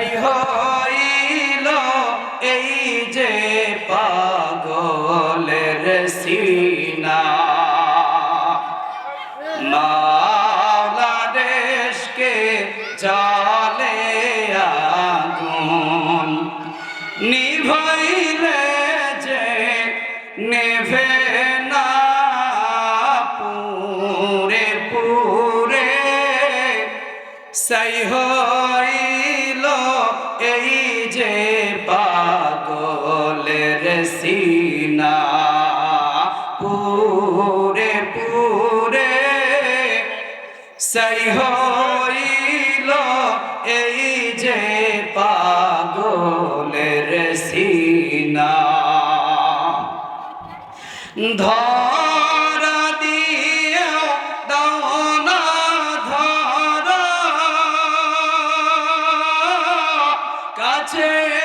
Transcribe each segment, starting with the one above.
সাই হইল এই যে পাগলের সিনা। মাওলা দেশকে জালে আগুন, নিভাইলে যে নেভে না পুরে সাই হইল এই যে পাগলের সিনা। ধরা ধরা। কাছে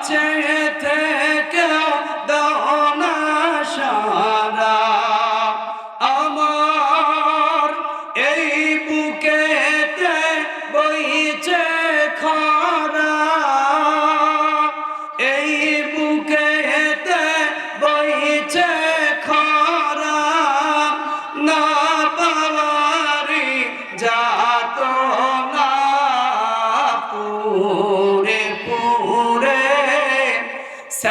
কাছে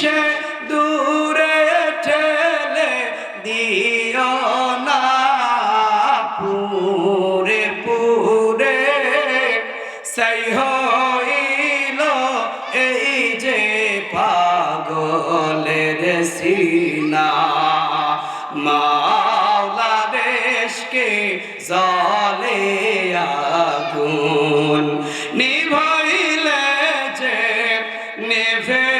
মিশে দূরে ঠেলে দিও না। পুরে পুরে সেই হইল এই যে পাগলের সিনা। মাওলা দেশকে জলে আগুন নিভাইলে যে নেভে